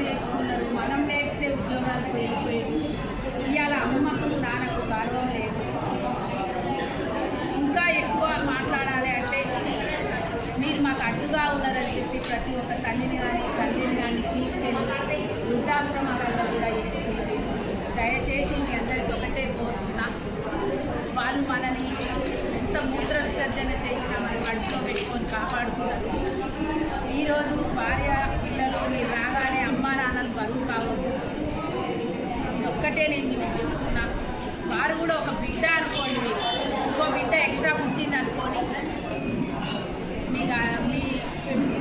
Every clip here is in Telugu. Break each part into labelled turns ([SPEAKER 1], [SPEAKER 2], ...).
[SPEAKER 1] నేర్చుకున్నారు. మనం లేకపోతే ఉద్యోగాలకు వెళ్ళిపోయారు ఇవాళ అమ్మకు నాన్నకు గౌరవం లేదు. ఇంకా ఎక్కువ మాట్లాడాలి అంటే మీరు మాకు అడ్డుగా ఉన్నారని చెప్పి ప్రతి ఒక్క తల్లిని కానీ తల్లిని కానీ తీసుకెళ్ళి వృద్ధాశ్రమాలలో ఒక్కటే నేను మీకు వారు కూడా ఒక బిడ్డ అనుకోండి. ఇంకో బిడ్డ ఎక్స్ట్రా పుట్టింది అనుకోని మీ గా- మీ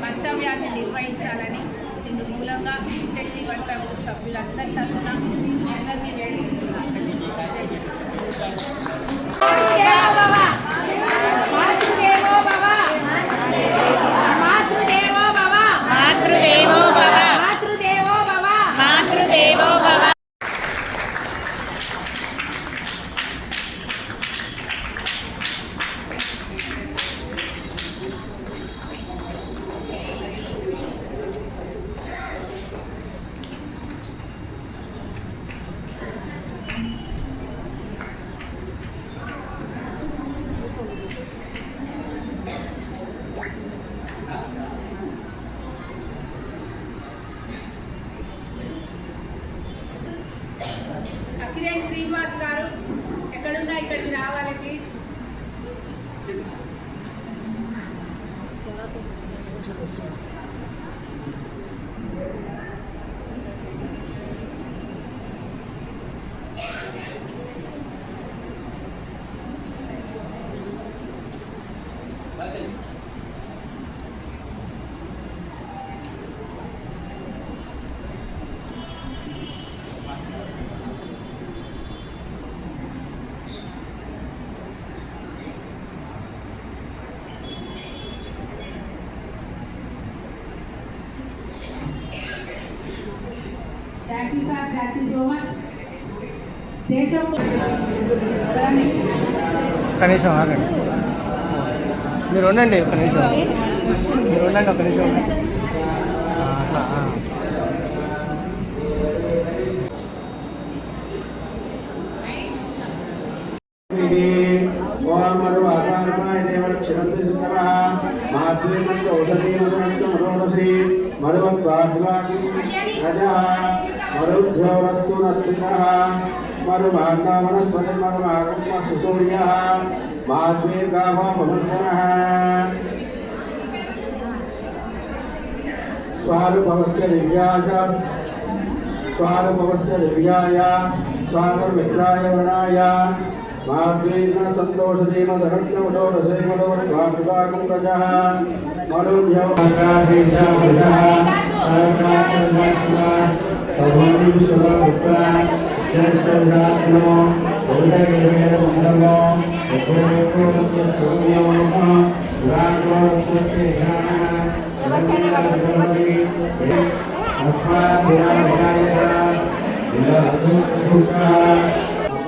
[SPEAKER 1] కర్తవ్యాన్ని నిర్వహించాలని దీని మూలంగా శక్తి వంట సభ్యులందరి తరఫున మీ అందరినీ వేడుకుంటున్నాను. శ్రీనివాస్ గారు ఎక్కడున్నా ఇక్కడికి రావాలి please thank you sir thank you so much దేశం
[SPEAKER 2] ఒక నిమిషం ఆగండి. మీరు ఉండండి ఒక నిమిషం. మీరు ఉండండి ఒక నిమిషం.
[SPEAKER 3] ఓం మరు ఆకారమాయ దేవర క్షరంతి సుందరః माध्वीमन्त औषधीमधुमन्त मनोरसे मधुमत्वाद्वाकी रजः मरुद्भ्योरस्तु नस्तुषः मरुभागावनस्पतिर्मरुभागुमसुसूर्यः माध्वीर्गावो मनुष्यनः स्वानुभवस्य दिव्याय स्वानुभवस्य दिव्याय स्वासर्मित्राय वृणाय మహర్షణః స్వానుభవస్య దివ్యాయ స్వానుభవస్య దివ్యాయ స్వానుర్మిత్రాయ